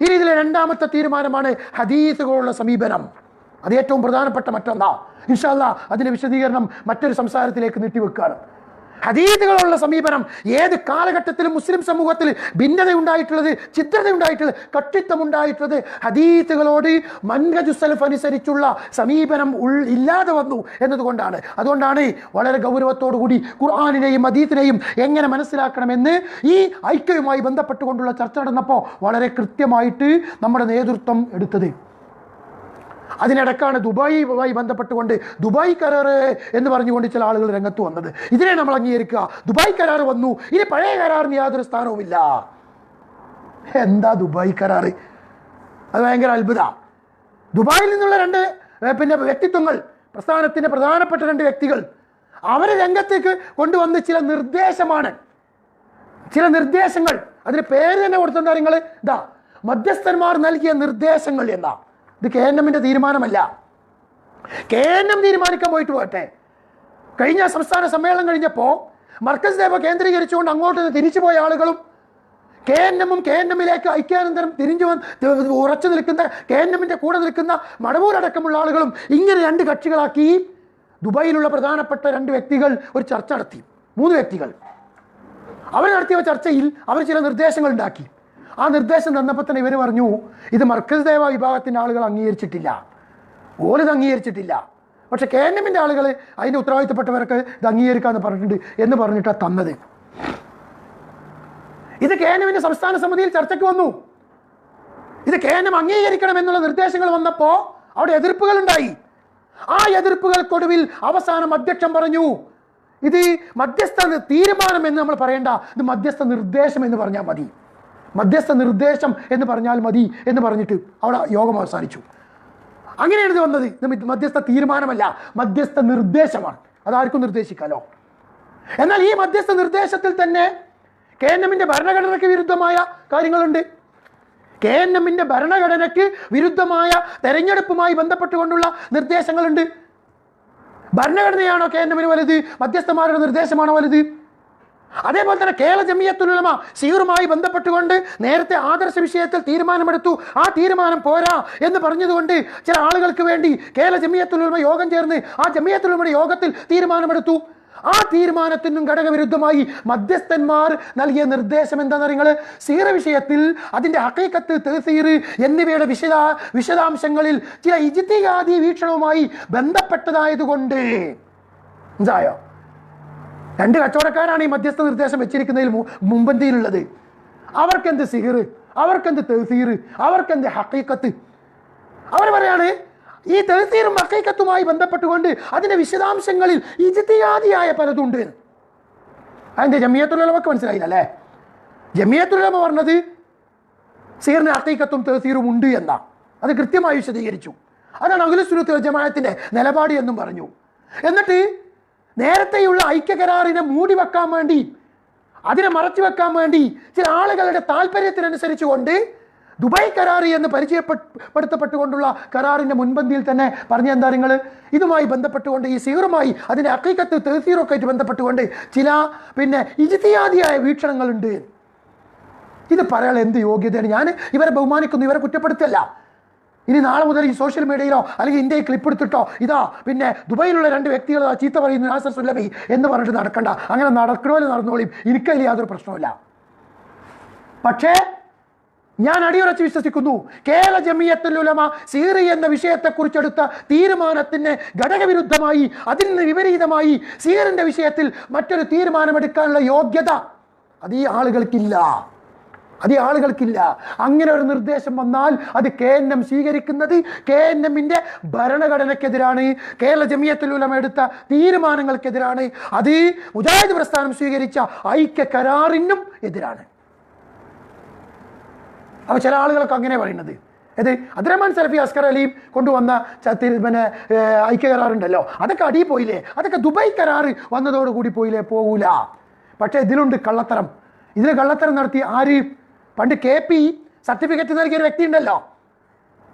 ഇനി ഇതിലെ രണ്ടാമത്തെ തീരുമാനമാണ് ഹദീസുകളുള്ള സമീപനം. അത് ഏറ്റവും പ്രധാനപ്പെട്ട മറ്റൊന്നാ. ഇൻഷാല്ല അതിന്റെ വിശദീകരണം മറ്റൊരു സംസാരത്തിലേക്ക് നീട്ടിവെക്കുകയാണ് ഹദീദുകളുള്ള സമീപനം. ഏത് കാലഘട്ടത്തിൽ മുസ്ലിം സമൂഹത്തിൽ ഭിന്നത ഉണ്ടായിട്ടുള്ളത് ചിത്രത ഉണ്ടായിട്ടുള്ളത് കട്ടിത്തം ഉണ്ടായിട്ടുള്ളത് ഹദീദുകളോട് മൻഹജു സലഫ് അനുസരിച്ചുള്ള സമീപനം ഉൾ ഇല്ലാതെ വന്നു എന്നതുകൊണ്ടാണ്. അതുകൊണ്ടാണ് വളരെ ഗൗരവത്തോടു കൂടി ഖുർആാനിനെയും ഹദീദിനെയും എങ്ങനെ മനസ്സിലാക്കണമെന്ന് ഈ ഐക്യവുമായി ബന്ധപ്പെട്ടുകൊണ്ടുള്ള ചർച്ച നടന്നപ്പോൾ വളരെ കൃത്യമായിട്ട് നമ്മുടെ നേതൃത്വം എടുത്തത്. അതിനിടക്കാണ് ദുബായിയുമായി ബന്ധപ്പെട്ടുകൊണ്ട് ദുബായ് കരാറ് എന്ന് പറഞ്ഞുകൊണ്ട് ചില ആളുകൾ രംഗത്ത് വന്നത്. ഇതിനെ നമ്മൾ അംഗീകരിക്കുക. ദുബായ് കരാർ വന്നു. ഇനി പഴയ കരാറിന് യാതൊരു സ്ഥാനവുമില്ല. എന്താ ദുബായ് കരാറ്? അത് ഭയങ്കര അത്ഭുത. ദുബായിൽ നിന്നുള്ള രണ്ട് പിന്നെ വ്യക്തിത്വങ്ങൾ പ്രസ്ഥാനത്തിന്റെ പ്രധാനപ്പെട്ട രണ്ട് വ്യക്തികൾ അവരെ രംഗത്തേക്ക് കൊണ്ടുവന്ന ചില നിർദ്ദേശമാണ്. ചില നിർദ്ദേശങ്ങൾ. അതിന് പേര് തന്നെ കൊടുത്തെന്താ നിങ്ങൾ ഇതാ മധ്യസ്ഥന്മാർ നൽകിയ നിർദ്ദേശങ്ങൾ എന്നാ. ഇത് കെ എൻ എമ്മിന്റെ തീരുമാനമല്ല. കെ എൻ എം തീരുമാനിക്കാൻ പോയിട്ട് പോട്ടെ. കഴിഞ്ഞ സംസ്ഥാന സമ്മേളനം കഴിഞ്ഞപ്പോൾ മർക്കസ് ദേവ കേന്ദ്രീകരിച്ചുകൊണ്ട് അങ്ങോട്ട് തിരിച്ചു പോയ ആളുകളും കെ എൻ എമ്മും കെ എൻ എമ്മിലേക്ക് ഐക്യാനന്തരം തിരിഞ്ഞു വന്ന് ഉറച്ചു നിൽക്കുന്ന കെ എൻ എമ്മിന്റെ കൂടെ നിൽക്കുന്ന മടവൂരടക്കമുള്ള ആളുകളും ഇങ്ങനെ രണ്ട് കക്ഷികളാക്കി ദുബായിലുള്ള പ്രധാനപ്പെട്ട രണ്ട് വ്യക്തികൾ ഒരു ചർച്ച നടത്തി. മൂന്ന് വ്യക്തികൾ. അവർ നടത്തിയ ചർച്ചയിൽ അവർ ചില നിർദ്ദേശങ്ങൾ ഉണ്ടാക്കി. ആ നിർദ്ദേശം തന്നപ്പോൾ തന്നെ ഇവർ പറഞ്ഞു ഇത് മർക്കസ് ദേവ വിഭാഗത്തിന്റെ ആളുകൾ അംഗീകരിച്ചിട്ടില്ല. ഓലിത് അംഗീകരിച്ചിട്ടില്ല. പക്ഷെ കെ എൻ എമ്മിന്റെ ആളുകൾ അതിന്റെ ഉത്തരവാദിത്തപ്പെട്ടവരൊക്കെ ഇത് അംഗീകരിക്കാമെന്ന് പറഞ്ഞിട്ടുണ്ട് എന്ന് പറഞ്ഞിട്ടാണ് തന്നത്. ഇത് കെ എൻ എമ്മിന്റെ സംസ്ഥാന സമിതിയിൽ ചർച്ചയ്ക്ക് വന്നു. ഇത് കെ എൻ എം അംഗീകരിക്കണം എന്നുള്ള നിർദ്ദേശങ്ങൾ വന്നപ്പോൾ അവിടെ എതിർപ്പുകൾ ഉണ്ടായി. ആ എതിർപ്പുകൾക്കൊടുവിൽ അവസാനം അധ്യക്ഷൻ പറഞ്ഞു ഇത് മധ്യസ്ഥ തീരുമാനം എന്ന് നമ്മൾ പറയേണ്ട. ഇത് മധ്യസ്ഥ നിർദ്ദേശം എന്ന് പറഞ്ഞാൽ മതി. മധ്യസ്ഥ നിർദ്ദേശം എന്ന് പറഞ്ഞാൽ മതി എന്ന് പറഞ്ഞിട്ട് അവിടെ യോഗം അവസാനിച്ചു. അങ്ങനെയാണ് ഇത് വന്നത്. ഇത് മധ്യസ്ഥ തീരുമാനമല്ല. മധ്യസ്ഥ നിർദ്ദേശമാണ്. അതാർക്കും നിർദ്ദേശിക്കാലോ? എന്നാൽ ഈ മധ്യസ്ഥ നിർദ്ദേശത്തിൽ തന്നെ കെ എൻ എമ്മിന്റെ ഭരണഘടനയ്ക്ക് വിരുദ്ധമായ കാര്യങ്ങളുണ്ട്. കെ എൻ എമ്മിന്റെ ഭരണഘടനയ്ക്ക് വിരുദ്ധമായ തെരഞ്ഞെടുപ്പുമായി ബന്ധപ്പെട്ടുകൊണ്ടുള്ള നിർദ്ദേശങ്ങളുണ്ട്. ഭരണഘടനയാണോ കെ എൻ എമ്മിന് വലുത്? മധ്യസ്ഥന്മാരുടെ നിർദ്ദേശമാണോ വലുത്? അതേപോലെ തന്നെ കേരള ജമിയത്തുലമ സീറുമായി ബന്ധപ്പെട്ടുകൊണ്ട് നേരത്തെ ആദർശ വിഷയത്തിൽ തീരുമാനമെടുത്തു. ആ തീരുമാനം പോരാ എന്ന് പറഞ്ഞതുകൊണ്ട് ചില ആളുകൾക്ക് വേണ്ടി കേരള ജമിയത്തുലമ യോഗം ചേർന്ന് ആ ജമിയത്തുലമയുടെ യോഗത്തിൽ തീരുമാനമെടുത്തു. ആ തീരുമാനത്തിനും ഘടകവിരുദ്ധമായി മധ്യസ്ഥന്മാർ നൽകിയ നിർദ്ദേശം എന്താണെന്ന് നിങ്ങൾ സീറ വിഷയത്തിൽ അതിന്റെ അക്കൈക്കത്ത് തെസീർ എന്നിവയുടെ വിശദ വിശദാംശങ്ങളിൽ ചില ഇജിത്തിയാദി വീക്ഷണവുമായി ബന്ധപ്പെട്ടതായതുകൊണ്ട്. മനസ്സിലായോ രണ്ട് കച്ചവടക്കാരാണ് ഈ മധ്യസ്ഥ നിർദ്ദേശം വെച്ചിരിക്കുന്നതിൽ മുമ്പന്തിയിലുള്ളത് അവർക്കെന്ത് സിഹിർ അവർക്കെന്ത് തെഹസീർ അവർക്കെന്ത് ഹക്കീക്കത്ത് അവർ പറയാണ് ഈ തെഹസീറും ഹക്കീക്കത്തുമായി ബന്ധപ്പെട്ടുകൊണ്ട് അതിന്റെ വിശദാംശങ്ങളിൽ ഇജിത്തിയാദിയായ പലതുണ്ട്. അതിന്റെ ജമിയത്തുലമക്ക് മനസ്സിലായില്ല അല്ലേ? ജമിയത്തുലമ പറഞ്ഞത് സീറിന് ഹക്കീക്കത്തും തെഹസീറും ഉണ്ട് എന്നാ. അത് കൃത്യമായി വിശദീകരിച്ചു. അതാണ് അഖിലുസുനത്ത് ജമാഅത്തിന്റെ നിലപാട് എന്നും പറഞ്ഞു. എന്നിട്ട് നേരത്തെയുള്ള ഐക്യകരാറിനെ മൂടി വെക്കാൻ വേണ്ടി അതിനെ മറച്ചു വെക്കാൻ വേണ്ടി ചില ആളുകളുടെ താല്പര്യത്തിനനുസരിച്ച് കൊണ്ട് ദുബായ് കരാർ എന്ന് പരിചയപ്പെടുത്തപ്പെട്ടുകൊണ്ടുള്ള കരാറിന്റെ മുൻപന്തിയിൽ തന്നെ പറഞ്ഞ എന്താ നിങ്ങൾ ഇതുമായി ബന്ധപ്പെട്ടുകൊണ്ട് ഈ സീറുമായി അതിന്റെ അക്കൈക്കത്ത് തെഹസീറൊക്കെ ആയിട്ട് ബന്ധപ്പെട്ടുകൊണ്ട് ചില പിന്നെ ഇജിതിയാദിയായ വീക്ഷണങ്ങളുണ്ട്. ഇത് പറയാൻ എന്ത് യോഗ്യതയാണ്? ഞാൻ ഇവരെ ബഹുമാനിക്കുന്നു ഇവരെ കുറ്റപ്പെടുത്തല്ല ഇനി നാളെ മുതൽ ഈ സോഷ്യൽ മീഡിയയിലോ അല്ലെങ്കിൽ ഇന്ത്യയിൽ ക്ലിപ്പ് എടുത്തിട്ടോ ഇതാ പിന്നെ ദുബൈയിലുള്ള രണ്ട് വ്യക്തികൾ ചീത്ത പറയുന്നു നാസർ സുല്ലബി എന്ന് പറഞ്ഞിട്ട് നടക്കണ്ട. അങ്ങനെ നടക്കണമല്ലോ നടന്നോളിയും എനിക്കതിൽ യാതൊരു പ്രശ്നമില്ല പക്ഷേ ഞാൻ അടിയുറച്ച് വിശ്വസിക്കുന്നു കേരള ജമിയത്തുൽ ഉലമ സീറി എന്ന വിഷയത്തെക്കുറിച്ചെടുത്ത തീരുമാനത്തിന് ഘടകവിരുദ്ധമായി അതിൽ നിന്ന് വിപരീതമായി സീറിന്റെ വിഷയത്തിൽ മറ്റൊരു തീരുമാനമെടുക്കാനുള്ള യോഗ്യത അത് ഈ ആളുകൾക്കില്ല. അത് ആളുകൾക്കില്ല. അങ്ങനെ ഒരു നിർദ്ദേശം വന്നാൽ അത് കെ എൻ എം സ്വീകരിക്കുന്നത് കെ എൻ എമ്മിന്റെ ഭരണഘടനയ്ക്കെതിരാണ്. കേരള ജമിയത്തുൽ ഉലമ എടുത്ത തീരുമാനങ്ങൾക്കെതിരാണ്. അത് മുജാഹിദ് പ്രസ്ഥാനം സ്വീകരിച്ച ഐക്യ കരാറിനും എതിരാണ്. അപ്പോൾ ചില ആളുകൾക്ക് അങ്ങനെ പറയുന്നത്. ഇത് അദ്രഹ്മാൻ സലഫി അസ്കർ അലിയും കൊണ്ടുവന്ന പിന്നെ ഐക്യ കരാറുണ്ടല്ലോ. അതൊക്കെ അടിയിൽ പോയില്ലേ? അതൊക്കെ ദുബായ് കരാറ് വന്നതോടുകൂടി പോയില്ലേ? പോകൂല പക്ഷേ ഇതിലുണ്ട് കള്ളത്തരം. ഇതിന് കള്ളത്തരം നടത്തി ആര്? പണ്ട് കെ പി സർട്ടിഫിക്കറ്റ് നൽകിയ ഒരു വ്യക്തി ഉണ്ടല്ലോ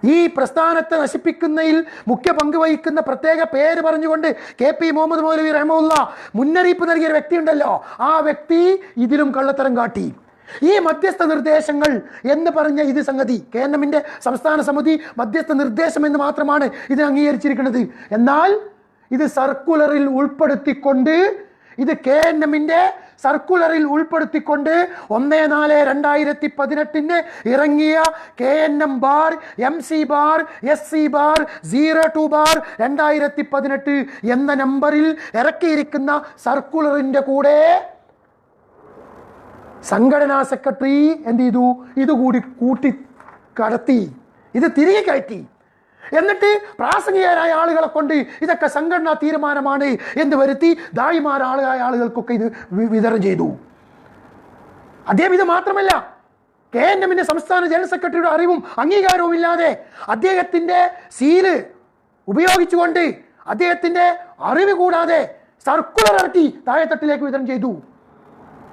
ഈ പ്രസ്ഥാനത്തെ നശിപ്പിക്കുന്നതിൽ മുഖ്യ പങ്ക് വഹിക്കുന്ന പ്രത്യേക പേര് പറഞ്ഞുകൊണ്ട് കെ പി മുഹമ്മദ് മൗലവി റഹമുല്ല മുന്നറിയിപ്പ് നൽകിയ ഒരു വ്യക്തി ഉണ്ടല്ലോ ആ വ്യക്തി ഇതിലും കള്ളത്തരം കാട്ടി. ഈ മധ്യസ്ഥ നിർദ്ദേശങ്ങൾ എന്ന് പറഞ്ഞ ഇത് സംഗതി കെ എൻ എമ്മിന്റെ സംസ്ഥാന സമിതി മധ്യസ്ഥ നിർദ്ദേശം എന്ന് മാത്രമാണ് ഇത് അംഗീകരിച്ചിരിക്കുന്നത്. എന്നാൽ ഇത് സർക്കുലറിൽ ഉൾപ്പെടുത്തിക്കൊണ്ട് ഇത് കെ എൻ എമ്മിന്റെ സർക്കുലറിൽ ഉൾപ്പെടുത്തിക്കൊണ്ട് ഒന്ന് നാല് രണ്ടായിരത്തി പതിനെട്ടിന് ഇറങ്ങിയ K N M bar M C bar S C bar zero two bar രണ്ടായിരത്തി പതിനെട്ട് എന്ന നമ്പറിൽ ഇറക്കിയിരിക്കുന്ന സർക്കുലറിന്റെ കൂടെ സംഘടനാ സെക്രട്ടറി എന്ത് ചെയ്തു? ഇതുകൂടി കൂട്ടി കടത്തി. ഇത് തിരികെ കയറ്റി. എന്നിട്ട് പ്രാസംഗികരായ ആളുകളെ കൊണ്ട് ഇതൊക്കെ സംഘടനാ തീരുമാനമാണ് എന്ന് വരുത്തി ദായിമാരാളായ ആളുകൾക്കൊക്കെ ഇത് വിതരണം ചെയ്തു. അദ്ദേഹം ഇത് മാത്രമല്ല കെ എൻ എമ്മിന്റെ സംസ്ഥാന ജനറൽ സെക്രട്ടറിയുടെ അറിവും അംഗീകാരവും ഇല്ലാതെ അദ്ദേഹത്തിന്റെ സീൽ ഉപയോഗിച്ചുകൊണ്ട് അദ്ദേഹത്തിന്റെ അറിവ് കൂടാതെ സർക്കുലർ ഇറക്കി താഴെത്തട്ടിലേക്ക് വിതരണം ചെയ്തു.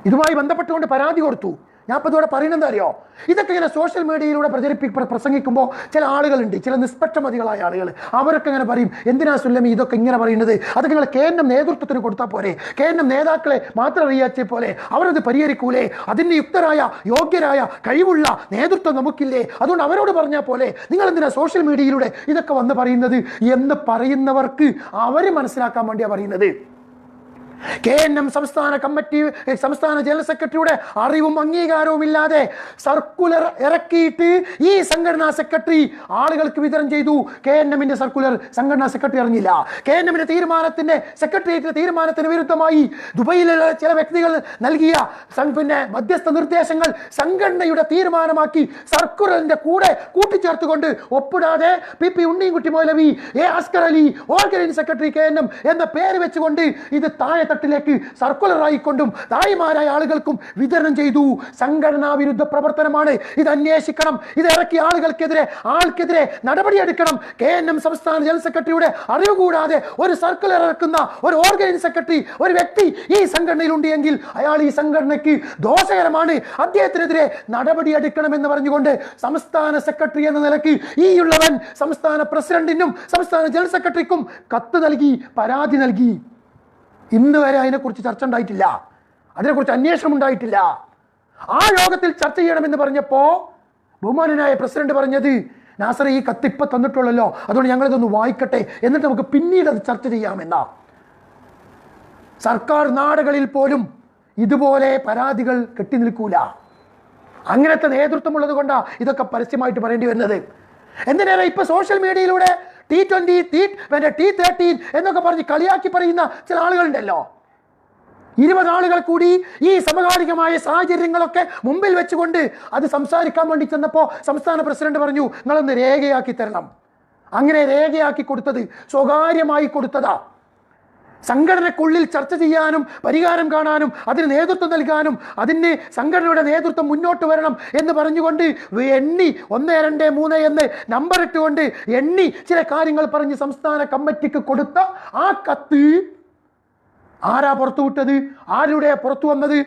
ഇതുമായി ബന്ധപ്പെട്ടുകൊണ്ട് പരാതി കൊടുത്തു. ഞാൻ ഇപ്പോൾ ഇതോടെ പറയുന്നത് അറിയോ ഇതൊക്കെ ഇങ്ങനെ സോഷ്യൽ മീഡിയയിലൂടെ പ്രചരിപ്പി പ്രസംഗിക്കുമ്പോൾ ചില ആളുകളുണ്ട് ചില നിഷ്പക്ഷമതികളായ ആളുകൾ അവരൊക്കെ ഇങ്ങനെ പറയും എന്തിനാ സുല്ലമി ഇതൊക്കെ ഇങ്ങനെ പറയുന്നത്? അതൊക്കെ നിങ്ങൾ കെ എൻ എം നേതൃത്വത്തിന് കൊടുത്താൽ പോരെ? കെ എൻ എം നേതാക്കളെ മാത്രം അറിയാച്ച പോലെ അവരത് പരിഹരിക്കൂലേ? അതിന് യുക്തരായ യോഗ്യരായ കഴിവുള്ള നേതൃത്വം നമുക്കില്ലേ? അതുകൊണ്ട് അവരോട് പറഞ്ഞാൽ പോലെ നിങ്ങൾ എന്തിനാ സോഷ്യൽ മീഡിയയിലൂടെ ഇതൊക്കെ വന്ന് പറയുന്നത്? എന്ന് പറയുന്നവർക്ക് അവർ മനസ്സിലാക്കാൻ വേണ്ടിയാണ് പറയുന്നത്. കെ എൻ എം സംസ്ഥാന കമ്മിറ്റി സംസ്ഥാന ജനറൽ സെക്രട്ടറിയുടെ അറിവും അംഗീകാരവും ഇല്ലാതെ സർക്കുലർ ഇറക്കിയിട്ട് ഈ സംഘടനാ സെക്രട്ടറി ആളുകൾക്ക് വിതരണം ചെയ്തു. കെ എൻ എമ്മിന്റെ സർക്കുലർ സംഘടനാ സെക്രട്ടറി അറിഞ്ഞില്ല. കെ എൻ എമ്മിന്റെ തീരുമാനത്തിന്റെ സെക്രട്ടേറിയറ്റിന്റെ തീരുമാനത്തിന് വിരുദ്ധമായി ദുബൈയിലുള്ള ചില വ്യക്തികൾ നൽകിയ പിന്നെ മധ്യസ്ഥ നിർദ്ദേശങ്ങൾ സംഘടനയുടെ തീരുമാനമാക്കി സർക്കുലറിന്റെ കൂടെ കൂട്ടിച്ചേർത്തുകൊണ്ട് ഒപ്പിടാതെ P P Unninkutty Moulavi A Askar Ali organising secretary K N M എന്ന പേര് വെച്ചുകൊണ്ട് ഇത് താഴെത്തട്ടിലേക്ക് സർക്കുലർ ആയിക്കൊണ്ടും തായിമാരായ ആളുകൾക്കും വിതരണം ചെയ്തു. സംഘടനാ വിരുദ്ധ പ്രവർത്തനമാണ്. ഇത് അന്വേഷിക്കണം. ഇത് ഇറക്കിയ ആളുകൾക്കെതിരെ ആൾക്കെതിരെ നടപടിയെടുക്കണം. കെ എൻ എം സംസ്ഥാന ജനറൽ സെക്രട്ടറിയുടെ അറിവ് കൂടാതെ ഒരു സർക്കുലർ ഇറക്കുന്ന ഒരു ഓർഗനൈസ് സെക്രട്ടറി ഒരു വ്യക്തി ഈ സംഘടനയിലുണ്ട് എങ്കിൽ അയാൾ ഈ സംഘടനയ്ക്ക് ദോഷകരമാണ്. അദ്ദേഹത്തിനെതിരെ നടപടിയെടുക്കണം എന്ന് പറഞ്ഞുകൊണ്ട് സംസ്ഥാന സെക്രട്ടറി എന്ന നിലയ്ക്ക് ഈ ഉള്ളവൻ സംസ്ഥാന പ്രസിഡന്റിനും സംസ്ഥാന ജനറൽ സെക്രട്ടറിക്കും കത്ത് നൽകി പരാതി നൽകി. ഇന്ന് വരെ അതിനെക്കുറിച്ച് ചർച്ച ഉണ്ടായിട്ടില്ല. അതിനെക്കുറിച്ച് അന്വേഷണം ഉണ്ടായിട്ടില്ല. ആ യോഗത്തിൽ ചർച്ച ചെയ്യണമെന്ന് പറഞ്ഞപ്പോൾ ബഹുമാനനായ പ്രസിഡന്റ് പറഞ്ഞത് നാസർ ഈ കത്ത് ഇപ്പൊ തന്നിട്ടുള്ളല്ലോ. അതുകൊണ്ട് ഞങ്ങളിതൊന്ന് വായിക്കട്ടെ. എന്നിട്ട് നമുക്ക് പിന്നീട് അത് ചർച്ച ചെയ്യാമെന്നാ. സർക്കാർ നാടുകളിൽ പോലും ഇതുപോലെ പരാതികൾ കെട്ടി നിൽക്കൂല. അങ്ങനത്തെ നേതൃത്വമുള്ളത് കൊണ്ടാ ഇതൊക്കെ പരസ്യമായിട്ട് പറയേണ്ടി വരുന്നത്. എന്തിനേറെ ഇപ്പൊ സോഷ്യൽ മീഡിയയിലൂടെ ടി ട്വന്റി ടി മറ്റേ ടി തേർട്ടീൻ എന്നൊക്കെ പറഞ്ഞ് കളിയാക്കി പറയുന്ന ചില ആളുകളുണ്ടല്ലോ. ഇരുപത് ആളുകൾ കൂടി ഈ സമകാലികമായ സാഹചര്യങ്ങളൊക്കെ മുമ്പിൽ വെച്ചുകൊണ്ട് അത് സംസാരിക്കാൻ വേണ്ടി ചെന്നപ്പോൾ സംസ്ഥാന പ്രസിഡന്റ് പറഞ്ഞു നിങ്ങളൊന്ന് രേഖയാക്കി തരണം. അങ്ങനെ രേഖയാക്കി കൊടുത്തത് സ്വകാര്യമായി കൊടുത്തതാ. സംഘടനക്കുള്ളിൽ ചർച്ച ചെയ്യാനും പരിഹാരം കാണാനും അതിന് നേതൃത്വം നൽകാനും അതിന് സംഘടനയുടെ നേതൃത്വം മുന്നോട്ട് വരണം എന്ന് പറഞ്ഞുകൊണ്ട് എണ്ണി ഒന്ന് രണ്ട് മൂന്ന് എന്ന് നമ്പർ ഇട്ടുകൊണ്ട് എണ്ണി ചില കാര്യങ്ങൾ പറഞ്ഞ് സംസ്ഥാന കമ്മിറ്റിക്ക് കൊടുത്ത ആ കത്ത് ആരാ പുറത്തുവിട്ടത് ആരുടെ പുറത്തു വന്നത്?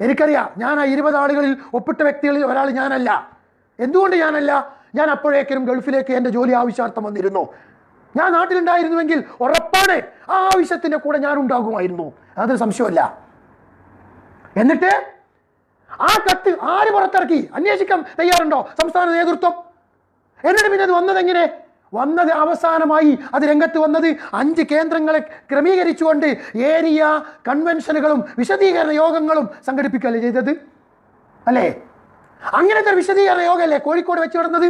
എനിക്കറിയാം. ഞാൻ ആ ഇരുപത് ആളുകളിൽ ഒപ്പിട്ട വ്യക്തികളിൽ ഒരാൾ ഞാനല്ല. എന്തുകൊണ്ട് ഞാനല്ല? ഞാൻ അപ്പോഴേക്കും ഗൾഫിലേക്ക് എന്റെ ജോലി ആവശ്യാർത്ഥം വന്നിരുന്നു. ഞാൻ നാട്ടിലുണ്ടായിരുന്നുവെങ്കിൽ ഉറപ്പാണ് ആ ആവശ്യത്തിന്റെ കൂടെ ഞാൻ ഉണ്ടാകുമായിരുന്നു. അതൊരു സംശയമല്ല. എന്നിട്ട് ആ കത്ത് ആര് പുറത്തിറക്കി? അന്വേഷിക്കാൻ തയ്യാറുണ്ടോ? സംസ്ഥാന നേതൃത്വം? എന്നിട്ട് പിന്നെ അത് വന്നതെങ്ങനെ? വന്നത് അവസാനമായി അത് രംഗത്ത് വന്നത് അഞ്ച് കേന്ദ്രങ്ങളെ ക്രമീകരിച്ചുകൊണ്ട് ഏരിയ കൺവെൻഷനുകളും വിശദീകരണ യോഗങ്ങളും സംഘടിപ്പിക്കുകയല്ലേ ചെയ്തത്? അല്ലേ? അങ്ങനത്തെ ഒരു വിശദീകരണ യോഗമല്ലേ കോഴിക്കോട് വെച്ച് നടന്നത്?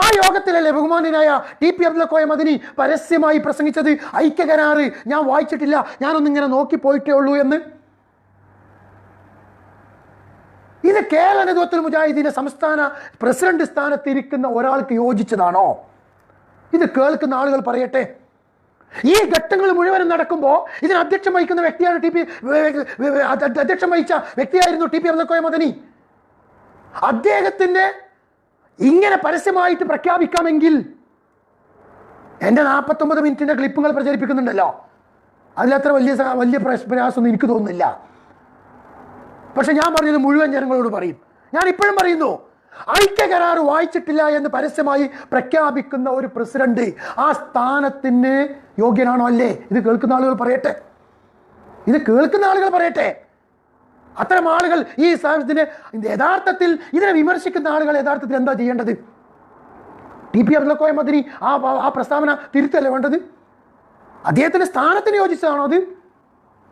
ആ യോഗത്തിലല്ലേ ബഹുമാനായ ടി പി അബ്ദുൽ കോയ മദിനി പരസ്യമായി പ്രസംഗിച്ചത് ഐക്യകരാറ്. ഞാൻ വായിച്ചിട്ടില്ല. ഞാനൊന്നിങ്ങനെ നോക്കി പോയിട്ടേ ഉള്ളൂ എന്ന്. ഇത് കേരള നേതൃത്വത്തിൽ മുജാഹിദീന്റെ സംസ്ഥാന പ്രസിഡന്റ് സ്ഥാനത്തിരിക്കുന്ന ഒരാൾക്ക് യോജിച്ചതാണോ? ഇത് കേൾക്കുന്ന ആളുകൾ പറയട്ടെ. ഈ ഘട്ടങ്ങൾ മുഴുവനും നടക്കുമ്പോൾ ഇതിന് അധ്യക്ഷം വഹിക്കുന്ന വ്യക്തിയാണ് ടി പി അധ്യക്ഷം വഹിച്ച വ്യക്തിയായിരുന്നു ടി പി അബ്ദുൽ കോയ മദനി അദ്ദേഹത്തിന്റെ ഇങ്ങനെ പരസ്യമായിട്ട് പ്രഖ്യാപിക്കാമെങ്കിൽ എന്റെ നാൽപ്പത്തൊമ്പത് മിനിറ്റിന്റെ ക്ലിപ്പുകൾ പ്രചരിപ്പിക്കുന്നുണ്ടല്ലോ. അതിലത്ര വലിയ വലിയ പ്രയാസ- പ്രയാസമൊന്നും എനിക്ക് തോന്നുന്നില്ല. പക്ഷെ ഞാൻ പറഞ്ഞത് മുഴുവൻ ജനങ്ങളോട് പറയും. ഞാൻ ഇപ്പോഴും പറയുന്നു ഐക്യ കരാർ വായിച്ചിട്ടില്ല എന്ന് പരസ്യമായി പ്രഖ്യാപിക്കുന്ന ഒരു പ്രസിഡന്റ് ആ സ്ഥാനത്തിന് യോഗ്യനാണോ അല്ലേ? ഇത് കേൾക്കുന്ന ആളുകൾ പറയട്ടെ. ഇത് കേൾക്കുന്ന ആളുകൾ പറയട്ടെ. അത്തരം ആളുകൾ ഈ ഇതിനെ യഥാർത്ഥത്തിൽ ഇതിനെ വിമർശിക്കുന്ന ആളുകൾ യഥാർത്ഥത്തിൽ എന്താ ചെയ്യേണ്ടത്? ടി പി അബ്ദുൽ മദിനി ആ ആ പ്രസ്താവന തിരുത്തല്ലേ വേണ്ടത്? അദ്ദേഹത്തിന്റെ സ്ഥാനത്തിന് യോജിച്ചതാണോ അത്?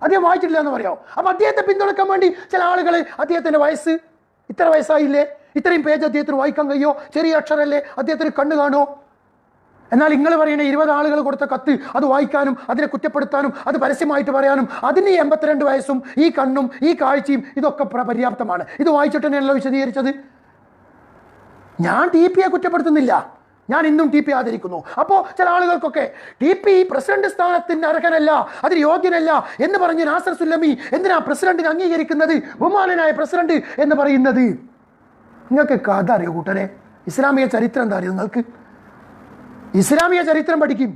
അദ്ദേഹം വായിച്ചിട്ടില്ല എന്ന് പറയാമോ? അപ്പൊ അദ്ദേഹത്തെ പിന്തുണക്കാൻ വേണ്ടി ചില ആളുകൾ അദ്ദേഹത്തിന്റെ വയസ്സ് ഇത്ര വയസ്സായില്ലേ? ഇത്രയും പേജ് അദ്ദേഹത്തിന് വായിക്കാൻ കഴിയോ? ചെറിയ അക്ഷരല്ലേ? അദ്ദേഹത്തിന് കണ്ണു കാണുമോ എന്നാൽ നിങ്ങൾ പറയുന്ന ഇരുപത് ആളുകൾ കൊടുത്ത കത്ത് അത് വായിക്കാനും അതിനെ കുറ്റപ്പെടുത്താനും അത് പരസ്യമായിട്ട് പറയാനും അതിന് എൺപത്തിരണ്ട് വയസ്സും ഈ കണ്ണും ഈ കാഴ്ചയും ഇതൊക്കെ പ്ര- പര്യാപ്തമാണ്. ഇത് വായിച്ചിട്ട് തന്നെയല്ലോ വിശദീകരിച്ചത്? ഞാൻ ടി പിയെ കുറ്റപ്പെടുത്തുന്നില്ല. ഞാൻ ഇന്നും ടി പി ആദരിക്കുന്നു. അപ്പോൾ ചില ആളുകൾക്കൊക്കെ ടി പി പ്രസിഡന്റ് സ്ഥാനത്തിന് അർഹനല്ല അതിന് യോഗ്യനല്ല എന്ന് പറഞ്ഞ് നാസർ സുല്ലമി എന്തിനാ പ്രസിഡന്റിനെ അംഗീകരിക്കുന്നത്? ബഹുമാനനായ പ്രസിഡന്റ് എന്ന് പറയുന്നത്. നിങ്ങൾക്ക് കഥ അറിയോ കൂട്ടരെ? ഇസ്ലാമിക ചരിത്രം എന്താ അറിയോ നിങ്ങൾക്ക്? ഇസ്ലാമിക ചരിത്രം പഠിക്കും.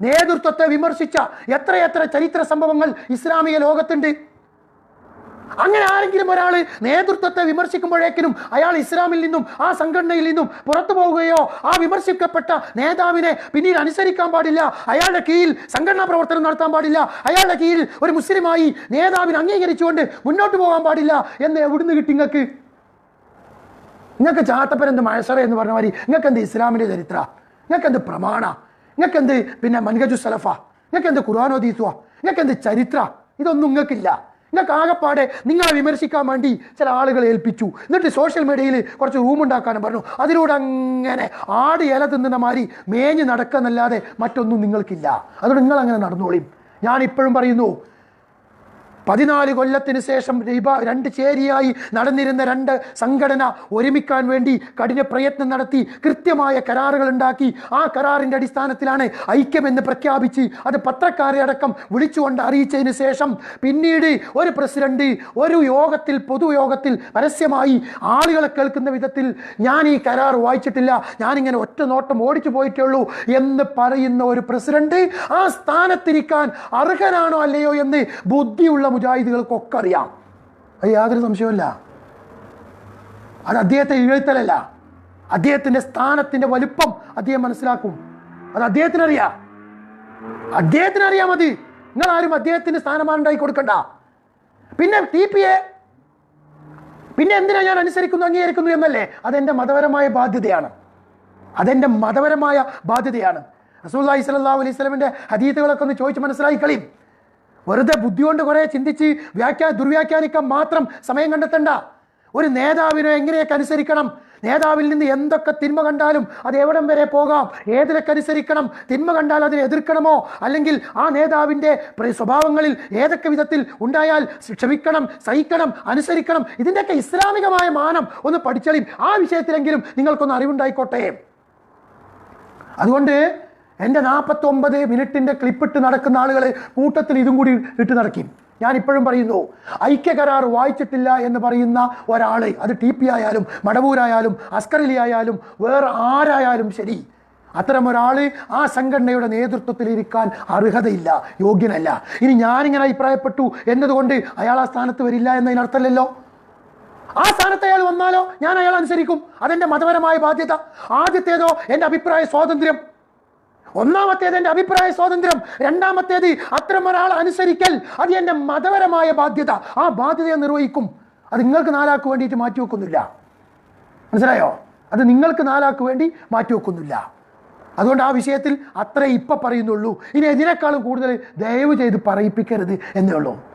നേതൃത്വത്തെ വിമർശിച്ച എത്രയെത്ര ചരിത്ര സംഭവങ്ങൾ ഇസ്ലാമിക ലോകത്തുണ്ട്. അങ്ങനെ ആരെങ്കിലും ഒരാൾ നേതൃത്വത്തെ വിമർശിക്കുമ്പോഴേക്കിനും അയാൾ ഇസ്ലാമിൽ നിന്നും ആ സംഘടനയിൽ നിന്നും പുറത്തു പോവുകയോ ആ വിമർശിക്കപ്പെട്ട നേതാവിനെ പിന്നീട് അനുസരിക്കാൻ പാടില്ല. അയാളുടെ കീഴിൽ സംഘടനാ പ്രവർത്തനം നടത്താൻ പാടില്ല. അയാളുടെ കീഴിൽ ഒരു മുസ്ലിമായി നേതാവിനെ അംഗീകരിച്ചുകൊണ്ട് മുന്നോട്ട് പോകാൻ പാടില്ല എന്ന് എവിടുന്ന് കിട്ടി നിങ്ങൾക്ക് നിങ്ങൾക്ക് ചാത്തപ്പനെന്ത് മഴസറ എന്ന് പറഞ്ഞ മാതിരി നിങ്ങൾക്ക് എന്ത് ഇസ്ലാമിന്റെ ചരിത്ര? നിങ്ങൾക്ക് എന്ത് പ്രമാണ? നിങ്ങൾക്ക് എന്ത് പിന്നെ മൻഗജു സലഫ? നിങ്ങൾക്ക് എന്ത് ഖുർആാനോദീത്വ നിങ്ങൾക്ക് എന്ത് ചരിത്ര? ഇതൊന്നും നിങ്ങൾക്കില്ല. നിങ്ങൾക്ക് ആകെപ്പാടെ നിങ്ങളെ വിമർശിക്കാൻ വേണ്ടി ചില ആളുകളെ ഏൽപ്പിച്ചു. എന്നിട്ട് സോഷ്യൽ മീഡിയയിൽ കുറച്ച് റൂം ഉണ്ടാക്കാനും പറഞ്ഞു. അതിലൂടെ അങ്ങനെ ആട് ഇല തിന്നുന്ന മാതിരി മേഞ്ഞ് നടക്കുന്നല്ലാതെ മറ്റൊന്നും നിങ്ങൾക്കില്ല. അതുകൊണ്ട് നിങ്ങൾ അങ്ങനെ നടന്നോളിയും ഞാൻ ഇപ്പോഴും പറയുന്നു പതിനാല് കൊല്ലത്തിന് ശേഷം രണ്ട് ചേരിയായി നടന്നിരുന്ന രണ്ട് സംഘടന ഒരുമിക്കാൻ വേണ്ടി കഠിന പ്രയത്നം നടത്തി കൃത്യമായ കരാറുകൾ ഉണ്ടാക്കി. ആ കരാറിന്റെ അടിസ്ഥാനത്തിലാണ് ഐക്യമെന്ന് പ്രഖ്യാപിച്ച് അത് പത്രക്കാരെ അടക്കം വിളിച്ചുകൊണ്ട് അറിയിച്ചതിന് ശേഷം പിന്നീട് ഒരു പ്രസിഡന്റ് ഒരു യോഗത്തിൽ പൊതുയോഗത്തിൽ പരസ്യമായി ആളുകളെ കേൾക്കുന്ന വിധത്തിൽ ഞാൻ ഈ കരാർ വായിച്ചിട്ടില്ല ഞാനിങ്ങനെ ഒറ്റ നോട്ടം ഓടിച്ചു പോയിട്ടേ ഉള്ളൂ എന്ന് പറയുന്ന ഒരു പ്രസിഡന്റ് ആ സ്ഥാനത്തിരിക്കാൻ അർഹനാണോ അല്ലയോ എന്ന് ബുദ്ധിയുള്ള മുജാഹിദുകൾക്കൊക്കെ അറിയാം. അത് യാതൊരു സംശയമല്ല അത് അദ്ദേഹത്തെ ഇഴത്തലല്ല അദ്ദേഹത്തിന്റെ സ്ഥാനത്തിന്റെ വലുപ്പം അദ്ദേഹം മനസ്സിലാക്കും. അത് അദ്ദേഹത്തിനറിയാം. അദ്ദേഹത്തിനറിയാം മതി നിങ്ങൾ ആരും അദ്ദേഹത്തിന്റെ സ്ഥാനമാനുണ്ടായി കൊടുക്കണ്ട. പിന്നെ ടി പി എ പിന്നെ എന്തിനാ ഞാൻ അനുസരിക്കുന്നു അംഗീകരിക്കുന്നു എന്നല്ലേ? അതെന്റെ മതപരമായ ബാധ്യതയാണ്. അതെന്റെ മതപരമായ ബാധ്യതയാണ്. റസൂല്ലാ ഇസ്ലാ അലൈഹി സ്വലമിന്റെ ഹദീത്തുകളൊക്കെ ഒന്ന് ചോദിച്ച് മനസ്സിലാക്കി കളയും വെറുതെ ബുദ്ധി കൊണ്ട് കുറെ ചിന്തിച്ച് വ്യാഖ്യാ ദുർവ്യാഖ്യാനിക്കാൻ മാത്രം സമയം കണ്ടെത്തണ്ട. ഒരു നേതാവിനെ എങ്ങനെയൊക്കെ അനുസരിക്കണം? നേതാവിൽ നിന്ന് എന്തൊക്കെ തിന്മ കണ്ടാലും അത് എവിടം വരെ പോകാം? ഏതിലൊക്കെ അനുസരിക്കണം? തിന്മ കണ്ടാൽ അതിനെ എതിർക്കണമോ? അല്ലെങ്കിൽ ആ നേതാവിന്റെ സ്വഭാവങ്ങളിൽ ഏതൊക്കെ വിധത്തിൽ ഉണ്ടായാൽ ക്ഷമിക്കണം സഹിക്കണം അനുസരിക്കണം? ഇതിന്റെയൊക്കെ ഇസ്ലാമികമായ മാനം ഒന്ന് പഠിച്ചാലും ആ വിഷയത്തിലെങ്കിലും നിങ്ങൾക്കൊന്ന് അറിവുണ്ടായിക്കോട്ടെ. അതുകൊണ്ട് എന്റെ നാൽപ്പത്തൊമ്പത് മിനിറ്റിന്റെ ക്ലിപ്പിട്ട് നടക്കുന്ന ആളുകൾ കൂട്ടത്തിൽ ഇതും കൂടി ഇട്ട് നടക്കും. ഞാൻ ഇപ്പോഴും പറയുന്നു ഐക്യ കരാർ വായിച്ചിട്ടില്ല എന്ന് പറയുന്ന ഒരാൾ അത് ടി പി ആയാലും മടവൂരായാലും അസ്കറിലി ആയാലും വേറെ ആരായാലും ശരി. അത്തരം ഒരാൾ ആ സംഘടനയുടെ നേതൃത്വത്തിൽ ഇരിക്കാൻ അർഹതയില്ല യോഗ്യനല്ല. ഇനി ഞാനിങ്ങനെ അഭിപ്രായപ്പെട്ടു എന്നതുകൊണ്ട് അയാൾ ആ സ്ഥാനത്ത് വരില്ല എന്നതിനർത്ഥമല്ലല്ലോ. ആ സ്ഥാനത്ത് അയാൾ വന്നാലോ? ഞാൻ അയാൾ അനുസരിക്കും. അതെന്റെ മതപരമായ ബാധ്യത. ആദ്യത്തേതോ എന്റെ അഭിപ്രായ സ്വാതന്ത്ര്യം. ഒന്നാമത്തേത് എന്റെ അഭിപ്രായ സ്വാതന്ത്ര്യം രണ്ടാമത്തേത് അത്തരം ഒരാൾ അനുസരിക്കൽ. അത് എന്റെ മതപരമായ ബാധ്യത. ആ ബാധ്യതയെ നിർവഹിക്കും. അത് നിങ്ങൾക്ക് നാലാക്ക് വേണ്ടിയിട്ട് മാറ്റി വെക്കുന്നില്ല. മനസ്സിലായോ? അത് നിങ്ങൾക്ക് നാലാക്ക് വേണ്ടി മാറ്റി വെക്കുന്നില്ല. അതുകൊണ്ട് ആ വിഷയത്തിൽ അത്രേ ഇപ്പം പറയുന്നുള്ളൂ. ഇനി ഇതിനേക്കാളും കൂടുതൽ ദയവ് ചെയ്ത് പറയിപ്പിക്കരുത് എന്നേ ഉള്ളൂ.